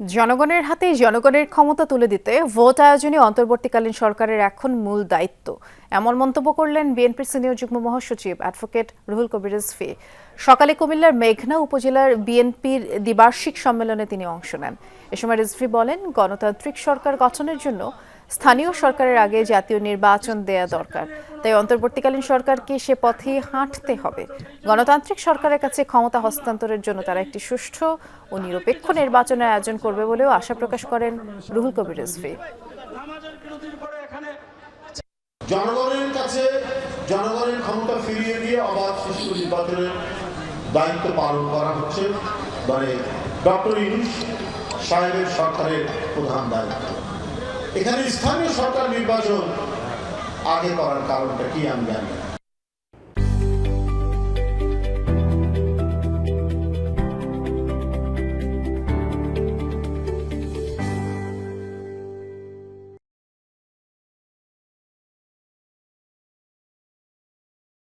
জনগণের হাতে জনগণের ক্ষমতা তুলে দিতে ভোট আয়োজনে অন্তর্বর্তীকালীন সরকারের এখন মূল দায়িত্ব। এমন মন্তব্য করলেন বিএনপির সিনিয়র যুগ্ম মহাসচিব অ্যাডভোকেট রুহুল কবির রিজভী। সকালে কুমিল্লার মেঘনা উপজেলার বিএনপির দ্বিবার্ষিক সম্মেলনে তিনি অংশ নেন। এ সময় রিজভি বলেন, গণতান্ত্রিক সরকার গঠনের জন্য স্থানীয় সরকারের আগে জাতীয় নির্বাচন দেয়া দরকার। তাই অন্তর্বর্তীকালীন সরকারকে সে পথে হাঁটতে হবে। গণতান্ত্রিক সরকারের কাছে ক্ষমতা হস্তান্তরের জন্য তারা একটি সুষ্ঠু ও নিরপেক্ষ নির্বাচনের আয়োজন করবে বলেও আশা প্রকাশ করেন রুহুল কবির রিজভী। জনগণের কাছে জনগণের ক্ষমতা ফিরিয়ে দিয়ে অবাধ সুষ্ঠু নির্বাচনের দায়িত্ব পালন করা হচ্ছে। মানে ডক্টর ইউনুস সাহেবের সরকারের প্রধান দায়িত্ব। এখানে স্থানীয় সরকার নির্বাচন আগে করার কারণটা কি আমি জানি না।